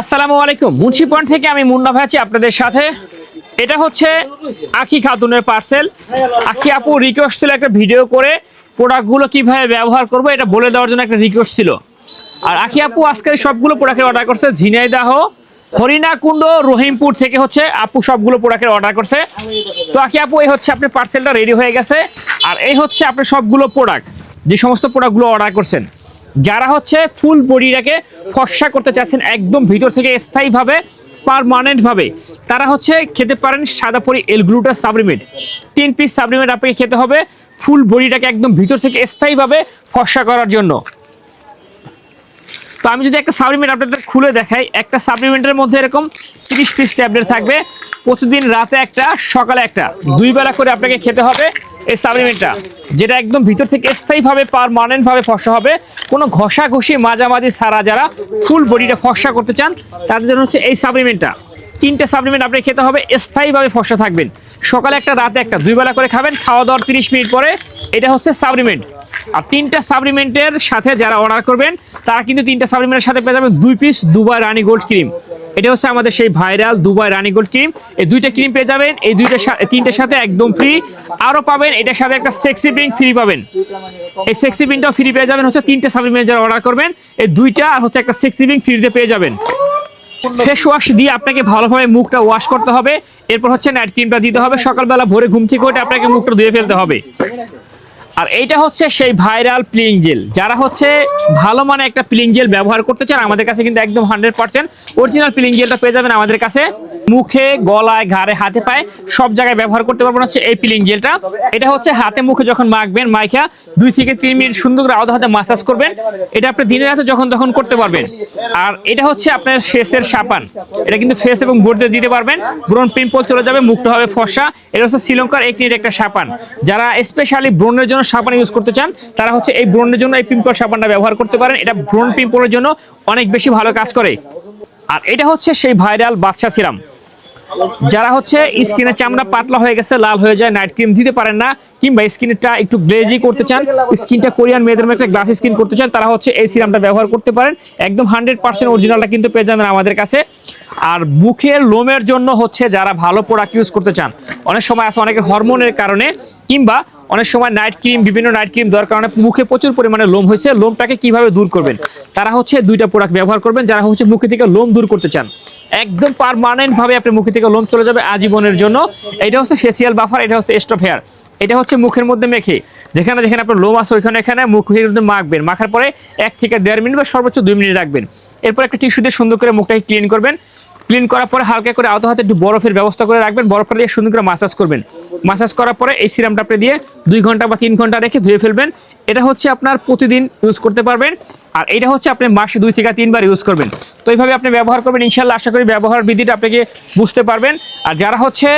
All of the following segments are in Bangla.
আসসালামু আলাইকুম। মুন্সি পয়েন্ট থেকে আমি মুন্না ভাই আছি আপনাদের সাথে। এটা হচ্ছে আখি খাতুনের পার্সেল। আখি আপু রিকোয়েস্ট ছিল একটা ভিডিও করে প্রোডাক্টগুলো কীভাবে ব্যবহার করব এটা বলে দেওয়ার জন্য একটা রিকোয়েস্ট ছিল। আর আখি আপু আজকের সবগুলো প্রোডাক্টের অর্ডার করছে, ঝিনাইদাহ, হরিণাকুণ্ড, রহিমপুর থেকে হচ্ছে আপু সবগুলো প্রোডাক্টের অর্ডার করছে। তো আখি আপু, এই হচ্ছে আপনার পার্সেলটা রেডি হয়ে গেছে। আর এই হচ্ছে আপনার সবগুলো প্রোডাক্ট যে সমস্ত প্রোডাক্টগুলো অর্ডার করছেন। যারা হচ্ছে ফুল বডিটাকে ফর্সা করতে চাচ্ছেন একদম ভিতর থেকে স্থায়ীভাবে পারমানেন্ট ভাবে তারা হচ্ছে খেতে পারেন সাদা পরি এলগ্লুটা সাবলিমেন্ট তিন পিস সাবলিমেন্ট আপনাকে খেতে হবে ফুল বডিটাকে একদম ভিতর থেকে স্থায়ীভাবে ফর্সা করার জন্য। তো আমি যদি একটা সাপ্লিমেন্ট আপনাদের খুলে দেখাই, একটা সাপ্লিমেন্টের মধ্যে এরকম তিরিশ পিস ট্যাবলেট থাকবে। প্রতিদিন রাতে একটা, সকালে একটা। দুই বেলা করে আপনাকে খেতে হবে। এই সাপ্লিমেন্টটা যেটা একদম ভিতর থেকে স্থায়ীভাবে পারমানেন্টভাবে ফসা হবে। কোনো ঘষাঘষি, মাঝামাঝি সারা যারা ফুল বডিটা ফসা করতে চান, তাদের জন্য হচ্ছে এই সাপ্লিমেন্টটা তিনটে সাপ্লিমেন্ট আপনি খেতে হবে, স্থায়ীভাবে ফসা থাকবেন। সকালে একটা, রাতে একটা, দুই বেলা করে খাবেন, খাওয়া দাওয়ার তিরিশ মিনিট পরে এটা হচ্ছে সাপ্লিমেন্ট আর তিনটা সাপ্লিমেন্টের সাথে যারা অর্ডার করবেন, তারা কিন্তু তিনটা সাপ্লিমেন্টের সাথে পেয়ে যাবেন দুই পিস দুবার রানি গোল্ড ক্রিম এটা হচ্ছে আমাদের সেই viral Dubai Rani gold cream. এই দুইটা ক্রিম পেয়ে যাবেন, এই দুইটা তিনটার সাথে একদম ফ্রি আরও পাবেন, এটার সাথে একটা সেক্সি পিঙ্ক ফ্রি পাবেন। এই সেক্সি পিঙ্কটাও ফ্রি পেয়ে যাবেন, হচ্ছে তিনটা সাপ্লিমেন্ট যারা অর্ডার করবেন। এই দুইটা আর হচ্ছে একটা সেক্সি পিঙ্ক ফ্রিতে পেয়ে যাবেন। ফেস ওয়াশ দিয়ে আপনাকে ভালোভাবে মুখটা ওয়াশ করতে হবে। এরপর হচ্ছে নাইট ক্রিমটা দিতে হবে। সকালবেলা ভোরে ঘুম থেকে উঠে আপনাকে মুখটা ধুয়ে ফেলতে হবে। আর এইটা হচ্ছে সেই ভাইরাল প্লিং জেল। যারা হচ্ছে ভালো মানে একটা প্লিং জেল ব্যবহার করতে চান, আমাদের কাছে কিন্তু একদম হান্ড্রেড পার্সেন্ট অরিজিনাল প্লিং জেলটা পেয়ে যাবেন আমাদের কাছে। মুখে, গলায়, ঘাড়ে, হাতে, পায়ে সব জায়গায় ব্যবহার করতে পারবেন হচ্ছে এই প্লিং জেলটা এটা হচ্ছে হাতে মুখে যখন মাখবেন, মাইখা দুই থেকে তিন মিনিট সুন্দর করে আলাদা হাতে মাসাজ করবেন। এটা আপনি দিনের রাতে যখন তখন করতে পারবেন। আর এটা হচ্ছে আপনার ফেসের সাপান। এটা কিন্তু ফেস এবং বডিতে দিতে পারবেন। ব্রণ পিম্পল চলে যাবে, মুখটা হবে ফর্সা। এটা হচ্ছে শ্রীলঙ্কার এক একটা সাপান। যারা স্পেশালি ব্রণের জন্য সাবান ইউজ করতে চান, তারা হচ্ছে এই ব্রণের জন্য এই পিম্পল সাবানটা ব্যবহার করতে পারেন। এটা ব্রণ পিম্পলের জন্য অনেক বেশি ভালো কাজ করে। আর এটা হচ্ছে সেই ভাইরাল বাদশা সিরাম যারা হচ্ছে স্কিনের চামড়া পাতলা হয়ে গেছে, লাল হয়ে যায়, নাইট ক্রিম দিতে পারেন না। কিংবা স্কিনটা একটু গ্লেজি করতে চান, স্কিনটা কোরিয়ান মেয়েদের একটা গ্লাস স্কিন করতে চান, তারা হচ্ছে এই সিরামটা ব্যবহার করতে পারেন। একদম হান্ড্রেড পার্সেন্ট অরিজিনালটা কিন্তু পেয়ে যাবেন আমাদের কাছে। আর মুখের লোমের জন্য হচ্ছে যারা ভালো প্রোডাক্ট ইউজ করতে চান, অনেক সময় আছে অনেকে হরমোনের কারণে, কিংবা অনেক সময় নাইট ক্রিম বিভিন্ন নাইট ক্রিম দেওয়ার কারণে মুখে প্রচুর পরিমাণে লোম হয়েছে, লোমটাকে কীভাবে দূর করবেন? তারা হচ্ছে দুইটা প্রোডাক্ট ব্যবহার করবেন, যারা হচ্ছে মুখে থেকে লোম দূর করতে চান। একদম পারমানেন্ট ভাবে আপনি মুখে থেকে লোম চলে যাবে আজীবনের জন্য। এটা হচ্ছে ফেসিয়াল বাফার এটা হচ্ছে স্টপ হেয়ার এটা হচ্ছে মুখের মধ্যে মেখে। যেখানে যেখানে আপনার লোম আছে ওইখানে এখানে মুখের মধ্যে মাখবেন। মাখার পরে এক থেকে দেড় মিনিট বা সর্বোচ্চ দুই মিনিট রাখবেন। এরপর একটা টিস্যু দিয়ে সুন্দর করে মুখটাকে ক্লিন করবেন। ক্লিন করার পরে হালকা করে আহত হাতে একটু বরফের ব্যবস্থা করে রাখবেন। বরফটা দিয়ে সুন্দর করে মাসাজ করবেন। মাসাজ করার পরে এই সিরামটা আপনি দিয়ে দুই ঘণ্টা বা তিন ঘণ্টা রেখে ধুয়ে ফেলবেন। এটা হচ্ছে আপনার প্রতিদিন ইউজ করতে পারবেন। আর এটা হচ্ছে আপনি মাসে দুই থেকে তিনবার ইউজ করবেন। তো এইভাবে আপনি ব্যবহার করবেন। ইনশাল্লাহ আশা করি ব্যবহার বিধিটা আপনাকে বুঝতে পারবেন। আর যারা হচ্ছে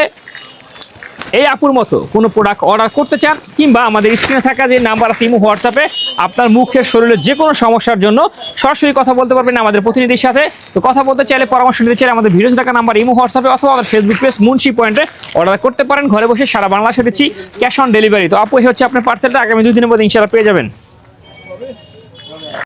এই আপুর মতো কোনো প্রোডাক্ট অর্ডার করতে চান কিংবা আমাদের স্ক্রিনে থাকা যে নাম্বার আছে ইমো হোয়াটসঅ্যাপে আপনার মুখের শরীরের যে কোনো সমস্যার জন্য সরাসরি কথা বলতে পারবেন আমাদের প্রতিনিধির সাথে। তো কথা বলতে চাইলে, পরামর্শ নিতে চাইলে আমাদের ভিডিও থাকা নাম্বার ইমো হোয়াটসঅ্যাপে অথবা আমাদের ফেসবুক পেজ মুন্সি পয়েন্টে অর্ডার করতে পারেন। ঘরে বসে সারা বাংলাদেশে দিচ্ছি ক্যাশ অন ডেলিভারি তো আপু হচ্ছে আপনার পার্সেলটা আগামী দুই দিনের মধ্যে ইনশাল্লাহ পেয়ে যাবেন।